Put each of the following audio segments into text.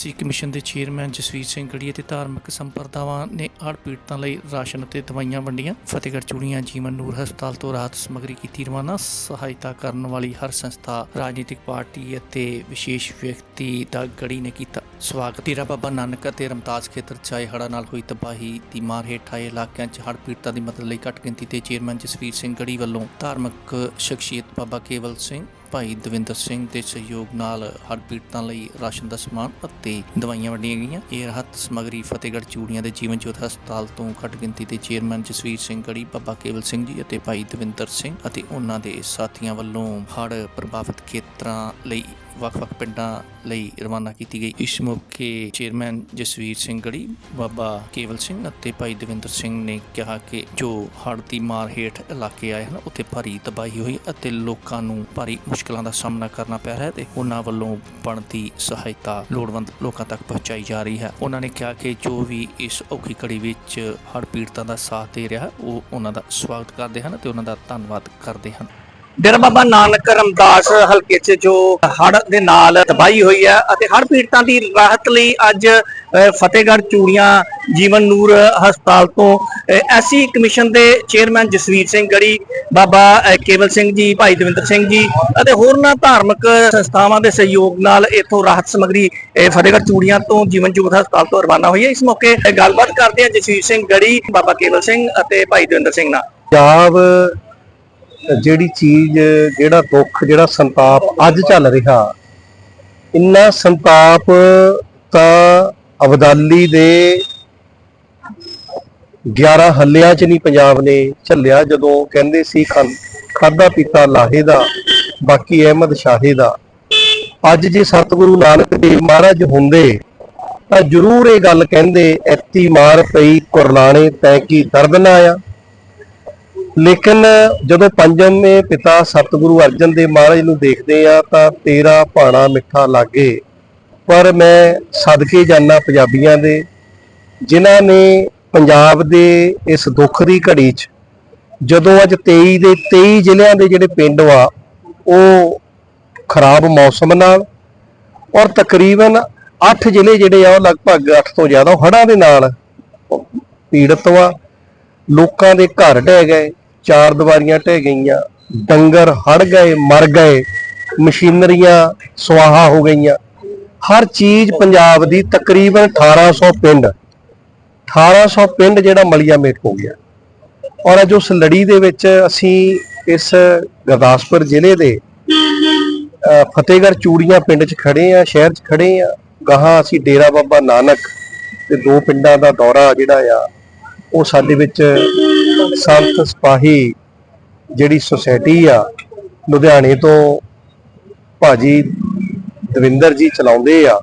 SC commission ਦੇ chairman Jasvir Singh Garhi ਅਤੇ ਧਾਰਮਿਕ ਸੰਪਰਦਾਵਾਂ ਨੇ ਹੜ੍ਹ ਪੀੜਤਾਂ ਲਈ ਰਾਸ਼ਨ ਅਤੇ ਦਵਾਈਆਂ ਵੰਡੀਆਂ। ਫਤਿਹਗੜ੍ਹ ਚੂੜੀਆਂ ਜੀਵਨ ਨੂਰ ਹਸਪਤਾਲ ਤੋਂ ਰਾਹਤ ਸਮੱਗਰੀ ਕੀਤੀ ਰਵਾਨਾ। ਸਹਾਇਤਾ ਕਰਨ ਵਾਲੀ ਹਰ ਸੰਸਥਾ, ਰਾਜਨੀਤਿਕ ਪਾਰਟੀ ਅਤੇ ਵਿਸ਼ੇਸ਼ ਵਿਅਕਤੀ ਦਾ ਗੜੀ ਨੇ ਕੀਤਾ ਸਵਾਗਤ। ਤੇਰਾ ਬਾਬਾ ਨਾਨਕ ਅਤੇ ਰਮਦਾਸ ਖੇਤਰ ਚ ਆਏ ਹੜ੍ਹਾਂ ਨਾਲ ਹੋਈ ਤਬਾਹੀ ਦੀ ਮਾਰ ਹੇਠ ਆਏ ਇਲਾਕਿਆਂ 'ਚ ਹੜ੍ਹ ਪੀੜਤਾਂ ਦੀ ਮਦਦ ਲਈ ਘੱਟ ਗਿਣਤੀ ਤੇ ਚੇਅਰਮੈਨ ਜਸਵੀਰ ਸਿੰਘ ਗੜੀ ਵੱਲੋਂ ਧਾਰਮਿਕ ਸ਼ਖਸੀਅਤ ਬਾਬਾ ਕੇਵਲ ਸਿੰਘ ਭਾਈ ਦਵਿੰਦਰ ਸਿੰਘ ਦੇ ਸਹਿਯੋਗ ਨਾਲ ਹੜ੍ਹ ਪੀੜਤਾਂ ਲਈ ਰਾਸ਼ਨ ਦਾ ਸਮਾਨ ਅਤੇ ਦਵਾਈਆਂ ਵੰਡੀਆਂ ਗਈਆਂ। ਇਹ ਰਾਹਤ ਸਮੱਗਰੀ ਫਤਿਹਗੜ੍ਹ ਚੂੜੀਆਂ ਦੇ ਜੀਵਨ ਜੋਤ ਹਸਪਤਾਲ ਤੋਂ ਘੱਟ ਗਿਣਤੀ ਦੇ ਚੇਅਰਮੈਨ ਜਸਵੀਰ ਸਿੰਘ ਗੜੀ, ਬਾਬਾ ਕੇਵਲ ਸਿੰਘ ਜੀ ਅਤੇ ਭਾਈ ਦਵਿੰਦਰ ਸਿੰਘ ਅਤੇ ਉਹਨਾਂ ਦੇ ਸਾਥੀਆਂ ਵੱਲੋਂ ਹੜ੍ਹ ਪ੍ਰਭਾਵਿਤ ਖੇਤਰਾਂ ਲਈ ਵੱਖ-ਵੱਖ ਪਿੰਡਾਂ ਲਈ ਰਵਾਨਾ ਕੀਤੀ ਗਈ। ਇਸ ਮੌਕੇ ਚੇਅਰਮੈਨ ਜਸਵੀਰ ਸਿੰਘ ਗੜੀ, ਬਾਬਾ ਕੇਵਲ ਸਿੰਘ ਅਤੇ ਭਾਈ ਦਵਿੰਦਰ ਸਿੰਘ ਨੇ ਕਿਹਾ ਕਿ ਜੋ ਹੜ੍ਹ ਦੀ ਮਾਰ ਹੇਠ ਇਲਾਕੇ ਆਏ ਹਨ, ਉੱਥੇ ਭਾਰੀ ਤਬਾਹੀ ਹੋਈ ਅਤੇ ਲੋਕਾਂ ਨੂੰ ਭਾਰੀ ਮੁਸ਼ਕਲਾਂ ਦਾ ਸਾਹਮਣਾ ਕਰਨਾ ਪੈ ਰਿਹਾ ਹੈ ਤੇ ਉਹਨਾਂ ਵੱਲੋਂ ਬਣਦੀ ਸਹਾਇਤਾ ਲੋੜਵੰਦ ਲੋਕਾਂ ਤੱਕ ਪਹੁੰਚਾਈ ਜਾ ਰਹੀ ਹੈ। ਉਹਨਾਂ ਨੇ ਕਿਹਾ ਕਿ ਜੋ ਵੀ ਇਸ ਔਖੀ ਘੜੀ ਵਿੱਚ ਹੜ੍ਹ ਪੀੜਤਾਂ ਦਾ ਸਾਥ ਦੇ ਰਿਹਾ ਉਹ ਉਹਨਾਂ ਦਾ ਸਵਾਗਤ ਕਰਦੇ ਹਨ ਤੇ ਉਹਨਾਂ ਦਾ ਧੰਨਵਾਦ ਕਰਦੇ ਹਨ। ਡੇਰਾ ਬਾਬਾ ਨਾਨਕ ਰਮਦਾਸ ਹਲਕੇ 'ਚ ਜੋ ਹੜ੍ਹ ਦੇ ਨਾਲ ਤਬਾਹੀ ਹੋਈ ਹੈ ਅਤੇ ਹੜ੍ਹ ਪੀੜਤਾਂ ਦੀ ਰਾਹਤ ਲਈ ਅੱਜ ਫਤਿਹਗੜ੍ਹ ਚੂੜੀਆਂ ਜੀਵਨ ਨੂਰ ਹਸਪਤਾਲ ਤੋਂ ਐਸਸੀ ਕਮਿਸ਼ਨ ਦੇ ਚੇਅਰਮੈਨ ਜਸਵੀਰ ਸਿੰਘ ਗੜੀ, ਬਾਬਾ ਕੇਵਲ ਸਿੰਘ ਜੀ, ਭਾਈ ਦਵਿੰਦਰ ਸਿੰਘ ਜੀ ਅਤੇ ਹੋਰਨਾਂ ਧਾਰਮਿਕ ਸੰਸਥਾਵਾਂ ਦੇ ਸਹਿਯੋਗ ਨਾਲ ਇੱਥੋਂ ਰਾਹਤ ਸਮੱਗਰੀ ਫਤਿਹਗੜ੍ਹ ਚੂੜੀਆਂ ਤੋਂ ਜੀਵਨ ਜੋਤ ਹਸਪਤਾਲ ਤੋਂ ਰਵਾਨਾ ਹੋਈ ਹੈ। ਇਸ ਮੌਕੇ ਗੱਲਬਾਤ ਕਰਦੇ ਹਾਂ ਜਸਵੀਰ ਸਿੰਘ ਗੜੀ, ਬਾਬਾ ਕੇਵਲ ਸਿੰਘ ਅਤੇ ਭਾਈ ਦਵਿੰਦਰ ਸਿੰਘ ਨਾਲ। ਪੰਜਾਬ ਜਿਹੜੀ ਚੀਜ਼, ਜਿਹੜਾ ਦੁੱਖ, ਜਿਹੜਾ ਸੰਤਾਪ ਅੱਜ ਚੱਲ ਰਿਹਾ, ਇੰਨਾ ਸੰਤਾਪ ਤਾਂ ਅਬਦਾਲੀ ਦੇ 11 ਹੱਲਿਆਂ ਚ ਨਹੀਂ ਪੰਜਾਬ ਨੇ ਝੱਲਿਆ, ਜਦੋਂ ਕਹਿੰਦੇ ਸੀ ਖਾਦਾ ਪੀਤਾ ਲਾਹੇ ਦਾ, ਬਾਕੀ ਅਹਿਮਦ ਸ਼ਾਹੇ ਦਾ। ਅੱਜ ਜੇ ਸਤਿਗੁਰੂ ਨਾਨਕ ਦੇਵ ਮਹਾਰਾਜ ਹੁੰਦੇ, ਤਾਂ ਜ਼ਰੂਰ ਇਹ ਗੱਲ ਕਹਿੰਦੇ ਐਤੀ ਮਾਰ ਪਈ ਕੁਰਲਾਣੇ ਤੈ ਕੀ ਦਰਦ ਨਾ ਆ ਲੇਕਿਨ ਜਦੋਂ ਪੰਜਵੇਂ ਪਿਤਾ ਸਤਿਗੁਰੂ ਅਰਜਨ ਦੇਵ ਮਹਾਰਾਜ ਨੂੰ ਦੇਖਦੇ ਆ ਤਾਂ ਤੇਰਾ ਭਾਣਾ ਮਿੱਠਾ ਲਾਗੇ। ਪਰ ਮੈਂ ਸਦਕੇ ਜਾਣਾ ਪੰਜਾਬੀਆਂ ਦੇ, ਜਿਨ੍ਹਾਂ ਨੇ ਪੰਜਾਬ ਦੇ ਇਸ ਦੁੱਖ ਦੀ ਘੜੀ 'ਚ ਜਦੋਂ ਅੱਜ 23 ਦੇ 23 ਜ਼ਿਲ੍ਹਿਆਂ ਦੇ ਜਿਹੜੇ ਪਿੰਡ ਆ, ਉਹ ਖਰਾਬ ਮੌਸਮ ਨਾਲ ਔਰ ਤਕਰੀਬਨ 8 ਜ਼ਿਲ੍ਹੇ ਜਿਹੜੇ ਆ, ਉਹ ਲਗਭਗ 8 ਤੋਂ ਜ਼ਿਆਦਾ ਹੜ੍ਹਾਂ ਦੇ ਨਾਲ ਪੀੜਤ ਵਾ। ਲੋਕਾਂ ਦੇ ਘਰ ਢਹਿ ਗਏ। ਚਾਰ ਦੀਵਾਰੀਆਂ ਢਹਿ ਗਈਆਂ, ਡੰਗਰ ਹੜ ਗਏ, ਮਰ ਗਏ, ਮਸ਼ੀਨਰੀਆਂ ਸੁਆਹਾ ਹੋ ਗਈਆਂ। ਹਰ ਚੀਜ਼ ਪੰਜਾਬ ਦੀ ਤਕਰੀਬਨ 1800 ਪਿੰਡ 1800 ਪਿੰਡ ਜਿਹੜਾ ਮਲੀਆ ਮੇਟ ਹੋ ਗਿਆ। ਔਰ ਅੱਜ ਉਸ ਲੜੀ ਦੇ ਵਿੱਚ ਅਸੀਂ ਇਸ ਗੁਰਦਾਸਪੁਰ ਜ਼ਿਲ੍ਹੇ ਦੇ ਅਹ ਫਤਿਹਗੜ੍ਹ ਚੂੜੀਆਂ ਪਿੰਡ 'ਚ ਖੜੇ ਆ ਸ਼ਹਿਰ 'ਚ ਖੜੇ ਆ ਗਾਹਾਂ ਅਸੀਂ ਡੇਰਾ ਬਾਬਾ ਨਾਨਕ ਤੇ ਦੋ ਪਿੰਡਾਂ ਦਾ ਦੌਰਾ ਜਿਹੜਾ ਆ, ਉਹ ਸਾਡੇ ਵਿੱਚ ਸੰਤ ਸਿਪਾਹੀ ਜਿਹੜੀ ਸੁਸਾਇਟੀ ਆ, ਲੁਧਿਆਣੇ ਤੋਂ ਭਾਜੀ ਦਵਿੰਦਰ ਜੀ ਚਲਾਉਂਦੇ ਆ,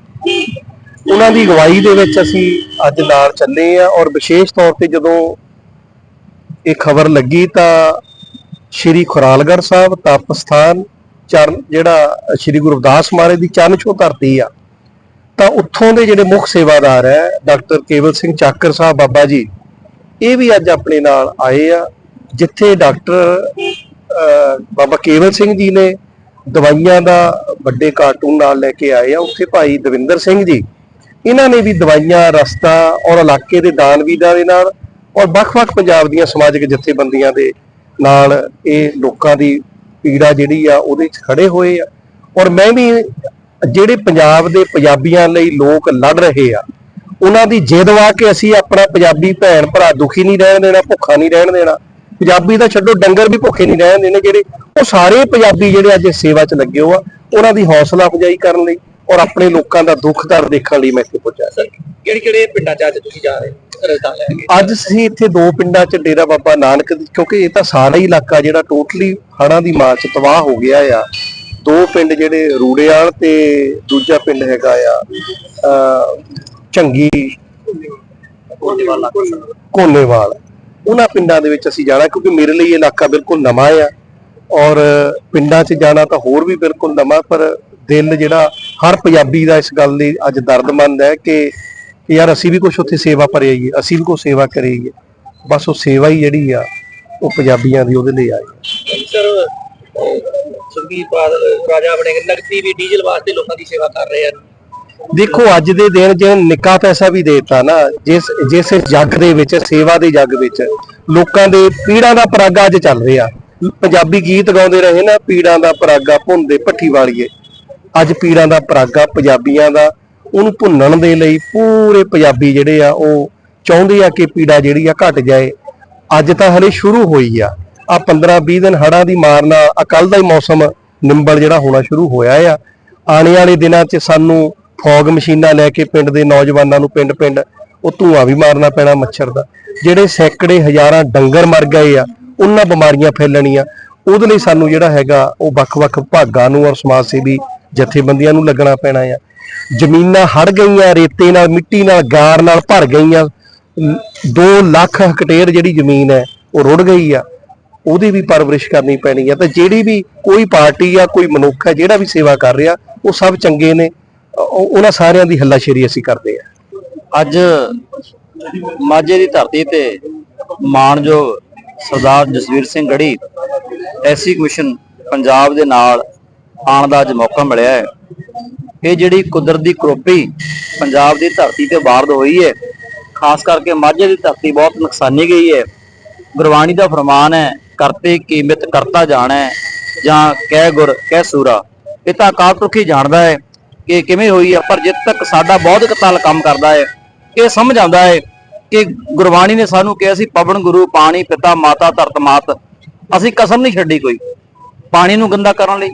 ਉਹਨਾਂ ਦੀ ਅਗਵਾਈ ਦੇ ਵਿੱਚ ਅਸੀਂ ਅੱਜ ਨਾਲ ਚੱਲੇ ਆ ਔਰ ਵਿਸ਼ੇਸ਼ ਤੌਰ ਤੇ ਜਦੋਂ ਇਹ ਖਬਰ ਲੱਗੀ ਤਾਂ ਸ਼੍ਰੀ ਖੁਰਾਲਗੜ੍ਹ ਸਾਹਿਬ ਤਪਸਥਾਨ ਚਰਨ ਜਿਹੜਾ ਸ਼੍ਰੀ ਗੁਰੂ ਰਵਿਦਾਸ ਮਹਾਰਾਜ ਦੀ ਚਰਨ ਛੋਹ ਧਰਤੀ ਆ, ਤਾਂ ਉੱਥੋਂ ਦੇ ਜਿਹੜੇ ਮੁੱਖ ਸੇਵਾਦਾਰ ਹੈ ਡਾਕਟਰ ਕੇਵਲ ਸਿੰਘ ਚਾਕਰ ਸਾਹਿਬ ਬਾਬਾ ਜੀ ਇਹ ਵੀ ਅੱਜ ਆਪਣੇ ਨਾਲ ਆਏ ਆ, ਜਿੱਥੇ ਡਾਕਟਰ ਬਾਬਾ ਕੇਵਲ ਸਿੰਘ ਜੀ ਨੇ ਦਵਾਈਆਂ ਦਾ ਵੱਡੇ ਕਾਰਟੂਨ ਨਾਲ ਲੈ ਕੇ ਆਏ ਆ, ਉੱਥੇ ਭਾਈ ਦਵਿੰਦਰ ਸਿੰਘ ਜੀ। ਇਹਨਾਂ ਨੇ ਵੀ ਦਵਾਈਆਂ, ਰਸਤਾ ਔਰ ਇਲਾਕੇ ਦੇ ਦਾਨਵੀਰਾਂ ਦੇ ਨਾਲ ਔਰ ਵੱਖ-ਵੱਖ ਪੰਜਾਬ ਦੀਆਂ ਸਮਾਜਿਕ ਜਥੇਬੰਦੀਆਂ ਦੇ ਨਾਲ ਇਹ ਲੋਕਾਂ ਦੀ ਪੀੜਾ ਜਿਹੜੀ ਆ, ਉਹਦੇ 'ਚ ਖੜੇ ਹੋਏ ਆ। ਔਰ ਮੈਂ ਵੀ ਜਿਹੜੇ ਪੰਜਾਬ ਦੇ ਪੰਜਾਬੀਆਂ ਲਈ ਲੋਕ ਲੜ ਰਹੇ ਆ ਉਹਨਾਂ ਦੀ ਜਿੱਦ ਵਾ ਕੇ ਅਸੀਂ ਆਪਣਾ ਪੰਜਾਬੀ ਭੈਣ ਭਰਾ ਦੁਖੀ ਨਹੀਂ ਰਹਿਣ ਦੇਣਾ ਭੁੱਖਾ ਨਹੀਂ ਰਹਿਣ ਦੇਣਾ। ਪੰਜਾਬੀ ਦਾ ਛੱਡੋ ਡੰਗਰ ਵੀ ਭੁੱਖੇ ਨਹੀਂ ਰਹਿਣ ਦੇਣੇ ਜਿਹੜੇ। ਉਹ ਸਾਰੇ ਪੰਜਾਬੀ ਜਿਹੜੇ ਅੱਜ ਸੇਵਾ 'ਚ ਲੱਗੇ ਹੋ ਆ ਉਹਨਾਂ ਦੀ ਹੌਸਲਾ ਅਫਜ਼ਾਈ ਕਰਨ ਲਈ ਔਰ ਆਪਣੇ ਲੋਕਾਂ ਦਾ ਦੁੱਖ ਦਰਦ ਦੇਖਣ ਲਈ ਮੈਂ ਇੱਥੇ ਪਹੁੰਚਿਆ ਸਰ ਕਿਹੜੇ ਕਿਹੜੇ ਪਿੰਡਾਂ 'ਚ ਅੱਜ ਤੁਸੀਂ ਜਾ ਰਹੇ ਰਸਤਾ ਲੈ ਕੇ? ਅੱਜ ਅਸੀਂ ਇੱਥੇ ਦੋ ਪਿੰਡਾਂ 'ਚ ਡੇਰਾ ਬਾਬਾ ਨਾਨਕ ਕਿਉਂਕਿ ਇਹ ਤਾਂ ਸਾਰਾ ਹੀ ਇਲਾਕਾ ਜਿਹੜਾ ਟੋਟਲੀ ਹੜ੍ਹਾਂ ਦੀ ਮਾਰ 'ਚ ਤਬਾਹ ਹੋ ਗਿਆ ਆ। ਦੋ ਪਿੰਡ ਜਿਹੜੇ ਰੂੜੇਵਾਲ ਤੇ ਦੂਜਾ ਪਿੰਡ ਹੈਗਾ ਆ ਝੰਗੀ ਕੋਨੇਵਾਲ ਉਹਨਾਂ ਪਿੰਡਾਂ ਦੇ ਵਿੱਚ ਅਸੀਂ ਜਾਣਾ ਕਿਉਂਕਿ ਮੇਰੇ ਲਈ ਇਹ ਇਲਾਕਾ ਬਿਲਕੁਲ ਨਵਾਂ ਆ। ਔਰ ਪਿੰਡਾਂ 'ਚ ਜਾਣਾ ਤਾਂ ਹੋਰ ਵੀ ਬਿਲਕੁਲ ਨਵਾਂ, ਪਰ ਦਿਲ ਜਿਹੜਾ ਹਰ ਪੰਜਾਬੀ ਦਾ ਇਸ ਗੱਲ ਲਈ ਅੱਜ ਦਰਦਮੰਦ ਹੈ ਕਿ ਯਾਰ ਅਸੀਂ ਵੀ ਕੁਝ ਉੱਥੇ ਸੇਵਾ ਪਰ ਆਈਏ ਅਸੀਂ ਵੀ ਕੋਈ ਸੇਵਾ ਕਰੀਏ ਬਸ ਉਹ ਸੇਵਾ ਹੀ ਜਿਹੜੀ ਆ, ਉਹ ਪੰਜਾਬੀਆਂ ਦੀ ਉਹਦੇ ਲਈ ਆਈ। ਸਰ ਸੁਖਬੀਰ ਬਾਦਲ ਰਾਜਾ ਬਣੇ, ਨਗਦੀ ਵੀ ਡੀਜ਼ਲ ਵਾਸਤੇ ਲੋਕਾਂ ਦੀ ਸੇਵਾ ਕਰ ਰਹੇ ਆ ਦੇਖੋ, ਅੱਜ ਦੇ ਦਿਨ ਜੇ ਨਿੱਕਾ ਪੈਸਾ ਵੀ ਦੇਤਾ ਨਾ, ਜਿਸ ਜਿਸ ਜੱਗ ਦੇ ਵਿੱਚ, ਸੇਵਾ ਦੇ ਜੱਗ ਵਿੱਚ ਲੋਕਾਂ ਦੇ ਪੀੜਾਂ ਦਾ ਪਰਾਗਾ ਅੱਜ ਚੱਲ ਰਿਹਾ। ਪੰਜਾਬੀ ਗੀਤ ਗਾਉਂਦੇ ਰਹੇ ਨਾ, ਪੀੜਾਂ ਦਾ ਪਰਾਗਾ ਭੁੰਦੇ ਭੱਠੀ ਵਾਲੀਏ। ਅੱਜ ਪੀੜਾਂ ਦਾ ਪਰਾਗਾ ਪੰਜਾਬੀਆਂ ਦਾ, ਉਹਨੂੰ ਭੁੰਨਣ ਦੇ ਲਈ ਪੂਰੇ ਪੰਜਾਬੀ ਜਿਹੜੇ ਆ, ਉਹ ਚਾਹੁੰਦੇ ਆ ਕਿ ਪੀੜਾ ਜਿਹੜੀ ਆ ਘਟ ਜਾਏ। ਅੱਜ ਤਾਂ ਹਲੇ ਸ਼ੁਰੂ ਹੋਈ ਆ। ਆ 15 20 ਦਿਨ ਹੜਾਂ ਦੀ ਮਾਰ ਨਾਲ ਆ ਦਾ ਹੀ ਮੌਸਮ ਨਿੰਬਲ ਜਿਹੜਾ ਹੋਣਾ ਸ਼ੁਰੂ ਹੋਇਆ ਆ। ਆਉਣੇ ਵਾਲੇ ਦਿਨਾਂ 'ਚ ਸਾਨੂੰ ਫੌਗ ਮਸ਼ੀਨਾਂ ਲੈ ਕੇ ਪਿੰਡ ਦੇ ਨੌਜਵਾਨਾਂ ਨੂੰ ਪਿੰਡ ਪਿੰਡ ਉਹ ਧੂਆਂ ਵੀ ਮਾਰਨਾ ਪੈਣਾ ਮੱਛਰ ਦਾ। ਜਿਹੜੇ ਸੈਂਕੜੇ ਹਜ਼ਾਰਾਂ ਡੰਗਰ ਮਰ ਗਏ ਆ, ਉਹਨਾਂ ਬਿਮਾਰੀਆਂ ਫੈਲਣੀਆਂ। ਉਹਦੇ ਲਈ ਸਾਨੂੰ ਜਿਹੜਾ ਹੈਗਾ, ਉਹ ਵੱਖ-ਵੱਖ ਭਾਗਾਂ ਨੂੰ ਔਰ ਸਮਾਜ ਸੇਵੀ ਜਥੇਬੰਦੀਆਂ ਨੂੰ ਲੱਗਣਾ ਪੈਣਾ ਆ। ਜ਼ਮੀਨਾਂ ਹੜ ਗਈਆਂ, ਰੇਤੇ ਨਾਲ, ਮਿੱਟੀ ਨਾਲ, ਗਾਰ ਨਾਲ ਭਰ ਗਈਆਂ। 2 ਲੱਖ ਹੈਕਟੇਅਰ ਜਿਹੜੀ ਜ਼ਮੀਨ ਹੈ, ਉਹ ਰੁੜ ਗਈ ਆ। ਉਹਦੀ ਵੀ ਪਰਵਰਿਸ਼ ਕਰਨੀ ਪੈਣੀ ਆ। ਤੇ ਜਿਹੜੀ ਵੀ ਕੋਈ ਪਾਰਟੀ ਆ, ਕੋਈ ਮਨੁੱਖ ਹੈ, ਜਿਹੜਾ ਵੀ ਸੇਵਾ ਕਰ ਰਿਹਾ, ਉਹ ਸਭ ਚੰਗੇ ਨੇ। ਉਹਨਾਂ ਸਾਰਿਆਂ ਦੀ ਹੱਲਾਸ਼ੇਰੀ ਅਸੀਂ ਕਰਦੇ ਆ ਅੱਜ ਮਾਝੇ ਦੀ ਧਰਤੀ ਤੇ ਮਾਣਯੋਗ ਸਰਦਾਰ ਜਸਵੀਰ ਸਿੰਘ ਗੜੀ ਐਸੀ ਕਮਿਸ਼ਨ ਪੰਜਾਬ ਦੇ ਨਾਲ ਆਉਣ ਦਾ ਅੱਜ ਮੌਕਾ ਮਿਲਿਆ ਹੈ। ਇਹ ਜਿਹੜੀ ਕੁਦਰਤ ਦੀ ਕਰੋਪੀ ਪੰਜਾਬ ਦੀ ਧਰਤੀ ਤੇ ਵਾਰਦ ਹੋਈ ਹੈ, ਖਾਸ ਕਰਕੇ ਮਾਝੇ ਦੀ ਧਰਤੀ ਬਹੁਤ ਨੁਕਸਾਨੀ ਗਈ ਹੈ। ਗੁਰਬਾਣੀ ਦਾ ਫਰਮਾਨ ਹੈ, ਕਰਤੇ ਕੀਮਤ ਕਰਤਾ ਜਾਣਾ ਹੈ ਜਾਂ ਕਹਿ ਗੁਰ ਕਹਿ ਸੂਰਾ। ਇਹ ਤਾਂ ਅਕਾਲ ਪੁਰਖ ਹੀ ਜਾਣਦਾ ਹੈ। ਕਿ ਕਿਵੇਂ ਹੋਈ ਆ, ਪਰ ਜਿੱਦ ਤੱਕ ਸਾਡਾ ਬੌਧਿਕ ਤਲ ਕੰਮ ਕਰਦਾ ਹੈ ਇਹ ਸਮਝ ਆਉਂਦਾ ਹੈ ਕਿ ਗੁਰਬਾਣੀ ਨੇ ਸਾਨੂੰ ਕਿਹਾ ਸੀ, ਪਵਨ ਗੁਰੂ, ਪਾਣੀ, ਪਿਤਾ, ਮਾਤਾ, ਧਰਤ, ਮਾਤ। ਅਸੀਂ ਕਸਮ ਨਹੀਂ ਛੱਡੀ ਕੋਈ। ਪਾਣੀ ਨੂੰ ਗੰਦਾ ਕਰਨ ਲਈ,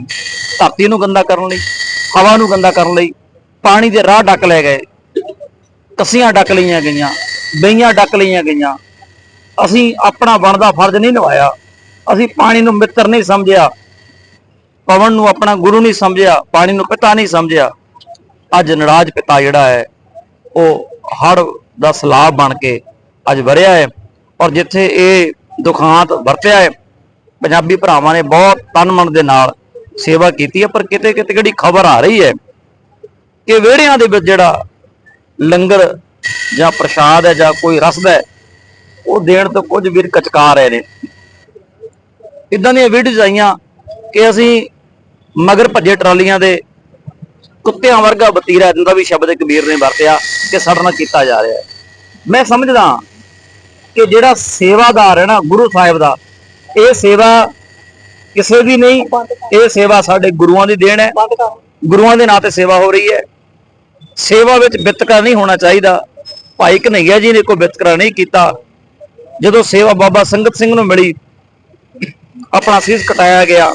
ਧਰਤੀ ਨੂੰ ਗੰਦਾ ਕਰਨ ਲਈ, ਹਵਾ ਨੂੰ ਗੰਦਾ ਕਰਨ ਲਈ, ਪਾਣੀ ਦੇ ਰਾਹ ਡੱਕ ਲੈ ਗਏ। ਕੱਸੀਆਂ ਡੱਕ ਲਈਆਂ ਗਈਆਂ, ਬਈਆਂ ਡੱਕ ਲਈਆਂ ਗਈਆਂ। ਅਸੀਂ ਆਪਣਾ ਬਣਦਾ ਫਰਜ਼ ਨਹੀਂ ਨਿਭਾਇਆ। ਅਸੀਂ ਪਾਣੀ ਨੂੰ ਮਿੱਤਰ ਨਹੀਂ ਸਮਝਿਆ। ਪਵਨ ਨੂੰ ਆਪਣਾ ਗੁਰੂ ਨਹੀਂ ਸਮਝਿਆ, ਪਾਣੀ ਨੂੰ ਪਿਤਾ ਨਹੀਂ ਸਮਝਿਆ। ਅੱਜ ਨਰਾਜ ਪਿਤਾ ਜਿਹੜਾ ਹੈ, ਉਹ ਹੜ ਦਾ ਸਲਾਬ ਬਣ ਕੇ ਅੱਜ ਵਰਿਆ ਹੈ ਔਰ ਜਿੱਥੇ ਇਹ ਦੁਖਾਂਤ ਵਰਤਿਆ ਹੈ, ਪੰਜਾਬੀ ਭਰਾਵਾਂ ਨੇ ਬਹੁਤ ਤਨ ਮਨ ਦੇ ਨਾਲ ਸੇਵਾ ਕੀਤੀ ਹੈ, ਪਰ ਕਿਤੇ ਕਿਤੇ ਜਿਹੜੀ ਖਬਰ ਆ ਰਹੀ ਹੈ ਕਿ ਵਿਹੜਿਆਂ ਦੇ ਵਿੱਚ ਜਿਹੜਾ ਲੰਗਰ ਜਾਂ ਪ੍ਰਸ਼ਾਦ ਹੈ ਜਾਂ ਕੋਈ ਰਸਦ ਹੈ, ਉਹ ਦੇਣ ਤੋਂ ਕੁਝ ਵੀਰ ਕਚਕਾ ਰਹੇ ਨੇ। ਇਦਾਂ ਦੀਆਂ ਵੀਡੀਓਜ਼ ਆਈਆਂ ਕਿ ਅਸੀਂ ਮਗਰ ਭੱਜੇ ਟਰਾਲੀਆਂ ਦੇ ਕੁੱਤਿਆਂ ਵਰਗਾ ਬਤੀਰਾ ਇਦਾਂ ਵੀ ਸ਼ਬਦ ਕਬੀਰ ਨੇ ਵਰਤਿਆ ਕਿ ਸਾਡੇ ਨਾਲ ਕੀਤਾ ਜਾ ਰਿਹਾ ਮੈਂ ਸਮਝਦਾ ਕਿ ਜਿਹੜਾ ਸੇਵਾਦਾਰ ਹੈ ਨਾ, ਗੁਰੂ ਸਾਹਿਬ ਦਾ, ਇਹ ਸੇਵਾ ਕਿਸੇ ਦੀ ਨਹੀਂ, ਇਹ ਸੇਵਾ ਸਾਡੇ ਗੁਰੂਆਂ ਦੀ ਦੇਣ ਹੈ। ਗੁਰੂਆਂ ਦੇ ਨਾਂ ਤੇ ਸੇਵਾ ਹੋ ਰਹੀ ਹੈ। ਸੇਵਾ ਵਿੱਚ ਵਿਤਕਰਾ ਨਹੀਂ ਹੋਣਾ ਚਾਹੀਦਾ। ਭਾਈ ਕਨਈਆ ਜੀ ਨੇ ਕੋਈ ਵਿਤਕਰਾ ਨਹੀਂ ਕੀਤਾ। ਜਦੋਂ ਸੇਵਾ ਬਾਬਾ ਸੰਗਤ ਸਿੰਘ ਨੂੰ ਮਿਲੀ, ਆਪਣਾ ਸੀਸ ਕਟਾਇਆ ਗਿਆ।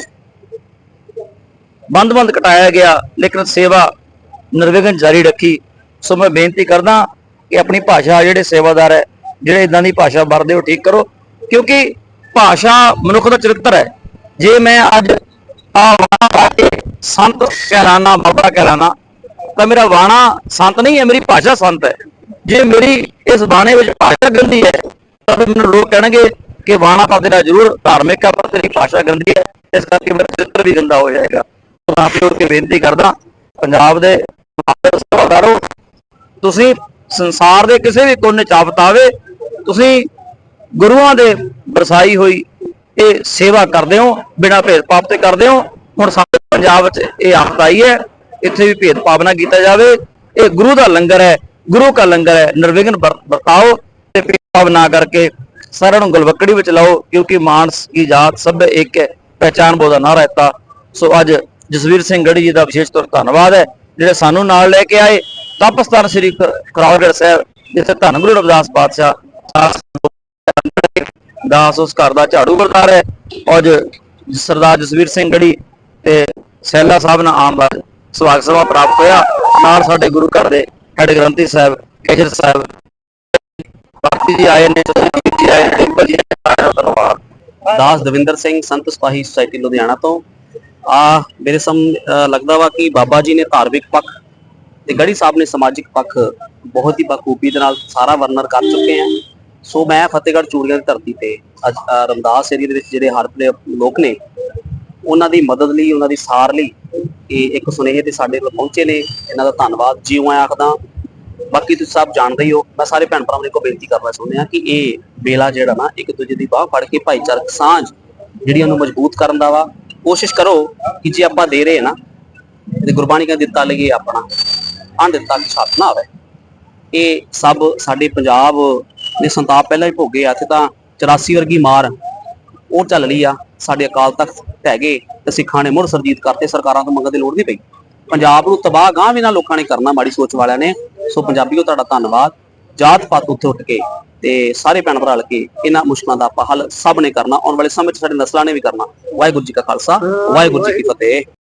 ਬੰਦ-ਬੰਦ ਕਟਾਇਆ ਗਿਆ, ਲੇਕਿਨ ਸੇਵਾ ਨਿਰਵਿਘਨ ਜਾਰੀ ਰੱਖੀ। ਸੋ ਮੈਂ ਬੇਨਤੀ ਕਰਦਾ ਕਿ ਆਪਣੀ ਭਾਸ਼ਾ ਜਿਹੜੇ ਸੇਵਾਦਾਰ ਹੈ, ਜਿਹੜੇ ਇਦਾਂ ਦੀ ਭਾਸ਼ਾ ਵਰਦੇ ਹੋ, ਠੀਕ ਕਰੋ। ਕਿਉਂਕਿ ਭਾਸ਼ਾ ਮਨੁੱਖ ਦਾ ਚਰਿੱਤਰ ਹੈ। ਜੇ ਮੈਂ ਅੱਜ ਆ ਵਾਣਾ ਸੰਤ ਕਹਿਲਾਨਾ ਬਾਬਾ ਕਹਿਲਾਨਾ ਤਾਂ ਮੇਰਾ ਵਾਣਾ ਸੰਤ ਨਹੀਂ ਹੈ, ਮੇਰੀ ਭਾਸ਼ਾ ਸੰਤ ਹੈ। ਜੇ ਮੇਰੀ ਇਸ ਬਾਣੇ ਵਿੱਚ ਭਾਸ਼ਾ ਗੰਦੀ ਹੈ, ਤਾਂ ਫਿਰ ਮੈਨੂੰ ਲੋਕ ਕਹਿਣਗੇ ਕਿ ਵਾਣਾ ਤਾਂ ਤੇਰਾ ਜ਼ਰੂਰ ਧਾਰਮਿਕ ਹੈ, ਪਰ ਤੇਰੀ ਭਾਸ਼ਾ ਗੰਦੀ ਹੈ, ਇਸ ਕਰਕੇ ਮੇਰਾ ਚਰਿੱਤਰ ਵੀ ਗੰਦਾ ਹੋ ਜਾਏਗਾ। ਤਾਂ ਆਪ ਕੇ ਬੇਨਤੀ ਕਰਦਾ, ਪੰਜਾਬ ਦੇ ਸੇਵਾਦਾਰੋ ਤੁਸੀਂ ਸੰਸਾਰ ਦੇ ਕਿਸੇ ਵੀ ਕੋਨੇ ਚ ਆਵੇ, ਤੁਸੀਂ ਗੁਰੂਆਂ ਦੇ ਵਰਸਾਈ ਹੋਈ ਇਹ ਸੇਵਾ ਕਰਦੇ ਹੋ, ਬਿਨਾਂ ਭੇਦਭਾਵ ਤੇ ਕਰਦੇ ਹੋ। ਹੁਣ ਸਾਡੇ ਪੰਜਾਬ ਵਿੱਚ ਇਹ ਆਫਤ ਆਈ ਹੈ, ਇੱਥੇ ਵੀ ਭੇਦਭਾਵ ਨਾ ਕੀਤਾ ਜਾਵੇ। ਇਹ ਗੁਰੂ ਦਾ ਲੰਗਰ ਹੈ, ਗੁਰੂ ਦਾ ਲੰਗਰ ਹੈ, ਨਿਰਵਿਘਨ ਵਰਤਾਓ ਤੇ ਭੇਦਭਾਵ ਨਾ ਕਰਕੇ ਸਾਰਿਆਂ ਨੂੰ ਗੁਲਵੱਕੜੀ ਵਿੱਚ ਲਾਓ, ਕਿਉਂਕਿ ਮਾਨਸ ਕੀ ਜਾਤ ਸਭ ਇੱਕ ਹੈ, ਪਹਿਚਾਨ ਬੋਦਾ ਨਾ ਰਹਤਾ। ਸੋ ਅੱਜ ਜਸਵੀਰ ਸਿੰਘ ਗੜੀ ਜੀ ਦਾ ਵਿਸ਼ੇਸ਼ ਤੌਰ ਧੰਨਵਾਦ ਹੈ। ਜਿਹੜੇ ਸਾਨੂੰ ਨਾਲ ਲੈ ਕੇ ਆਏ ਤਪਸਥਾਨ ਸ੍ਰੀ ਕਰਾਵਗੜ ਸਾਹਿਬ, ਜਿੱਥੇ ਧੰਨ ਗੁਰੂ ਰਵਿਦਾਸ ਪਾਤਸ਼ਾਹ ਦਾਸ ਉਸ ਘਰ ਦਾ ਝਾੜੂ ਵਰਦਾਰ ਹੈ। ਔਰ ਸਰਦਾਰ ਜਸਵੀਰ ਸਿੰਘ ਗੜੀ ਤੇ ਸੈਲਾ ਸਾਹਿਬ ਨਾਲ ਆਮ ਦਾ ਸਵਾਗਤ ਸਭਾ ਪ੍ਰਾਪਤ ਹੋਇਆ, ਨਾਲ ਸਾਡੇ ਗੁਰੂ ਘਰ ਦੇ ਹੈਡ ਗ੍ਰੰਥੀ ਸਾਹਿਬ ਕੇਜਰ ਸਾਹਿਬ, ਬਾਕੀ ਜੀ ਆਏ ਨੇ ਜੀ ਆਏ ਨੇ ਭਾਜੀ ਆਇਆ ਧੰਨਵਾਦ। ਦਾਸ ਦਵਿੰਦਰ ਸਿੰਘ, ਸੰਤ ਸਿਪਾਹੀ ਸੁਸਾਇਟੀ ਲੁਧਿਆਣਾ ਤੋਂ। ਆ ਮੇਰੇ ਸਮ ਅ, ਲੱਗਦਾ ਵਾ ਕਿ ਬਾਬਾ ਜੀ ਨੇ ਧਾਰਮਿਕ ਪੱਖ ਤੇ ਗੜੀ ਸਾਹਿਬ ਨੇ ਸਮਾਜਿਕ ਪੱਖ ਬਹੁਤ ਹੀ ਬਖੂਬੀ ਦੇ ਨਾਲ ਸਾਰਾ ਵਰਣਨ ਕਰ ਚੁੱਕੇ ਆ। ਸੋ ਮੈਂ ਫਤਿਹਗੜ੍ਹ ਚੂੜੀਆਂ ਦੀ ਧਰਤੀ ਤੇ ਅੱਜ ਰਮਦਾਸ ਏਰੀਆ ਦੇ ਵਿੱਚ ਜਿਹੜੇ ਹੜਪਲੇ ਲੋਕ ਨੇ ਉਹਨਾਂ ਦੀ ਮਦਦ ਲਈ ਉਹਨਾਂ ਦੀ ਸਾਰ ਲਈ ਇਹ ਇੱਕ ਸੁਨੇਹੇ ਤੇ ਸਾਡੇ ਕੋਲ ਪਹੁੰਚੇ ਨੇ। ਇਹਨਾਂ ਦਾ ਧੰਨਵਾਦ ਜਿਉਂ ਆਇਆ ਆਖਦਾ। ਬਾਕੀ ਤੁਸੀਂ ਸਭ ਜਾਣਦੇ ਹੀ ਹੋ ਮੈਂ ਸਾਰੇ ਭੈਣ ਭਰਾਵਾਂ ਨੂੰ ਇੱਕੋ ਬੇਨਤੀ ਕਰਨਾ ਚਾਹੁੰਦੇ ਆ ਕਿ ਇਹ ਵੇਲਾ ਜਿਹੜਾ ਨਾ ਇੱਕ ਦੂਜੇ ਦੀ ਬਾਹ ਫੜ ਕੇ ਭਾਈਚਾਰਕ ਸਾਂਝ ਜਿਹੜੀ ਉਹਨੂੰ ਮਜ਼ਬੂਤ ਕਰਨ ਦਾ ਵਾ ਕੋਸ਼ਿਸ਼ ਕਰੋ ਕਿ ਜੇ ਆਪਾਂ ਦੇ ਰਹੇ ਨਾ, ਤੇ ਗੁਰਬਾਣੀ ਕਹਿੰਦੀ ਦਿੱਤਾ ਲਈਏ ਆਪਣਾ ਅੰਨ ਦਿੱਤਾ ਛੱਤ ਨਾ ਆਵੇ। ਇਹ ਸਭ ਸਾਡੇ ਪੰਜਾਬ ਦੇ ਸੰਤਾਪ ਪਹਿਲਾਂ ਹੀ ਭੋਗੇ ਆ। ਤੇ ਤਾਂ 84 ਵਰਗੀ ਮਾਰ ਉਹ ਚੱਲ ਲਈ ਆ। ਸਾਡੇ ਅਕਾਲ ਤਖਤ ਢਹਿ ਗਏ ਤੇ ਸਿੱਖਾਂ ਨੇ ਮੁੜ ਸਰਜੀਤ ਕਰਤੇ, ਸਰਕਾਰਾਂ ਤੋਂ ਮੰਗਣ ਦੀ ਲੋੜ ਨਹੀਂ ਪਈ। ਪੰਜਾਬ ਨੂੰ ਤਬਾਹ ਗਾਂ ਵੀ ਨਾ ਲੋਕਾਂ ਨੇ ਕਰਨਾ, ਮਾੜੀ ਸੋਚ ਵਾਲਿਆਂ ਨੇ। ਸੋ ਪੰਜਾਬੀਓ, ਤੁਹਾਡਾ ਧੰਨਵਾਦ। ਜਾਤ ਪਾਤ ਉੱਤੇ ਉੱਠ ਕੇ ਤੇ ਸਾਰੇ ਭੈਣ ਭਰਾ ਕੇ ਇਹਨਾਂ ਮੁਸ਼ਕਲਾਂ ਦਾ ਆਪਾਂ ਹੱਲ ਸਭ ਨੇ ਕਰਨਾ ਆਉਣ ਵਾਲੇ ਸਮੇਂ 'ਚ ਸਾਡੇ ਨਸਲਾਂ ਨੇ ਵੀ ਕਰਨਾ। ਵਾਹਿਗੁਰੂ ਜੀ ਕਾ ਖਾਲਸਾ ਵਾਹਿਗੁਰੂ ਜੀ ਕੀ ਫਤਿਹ।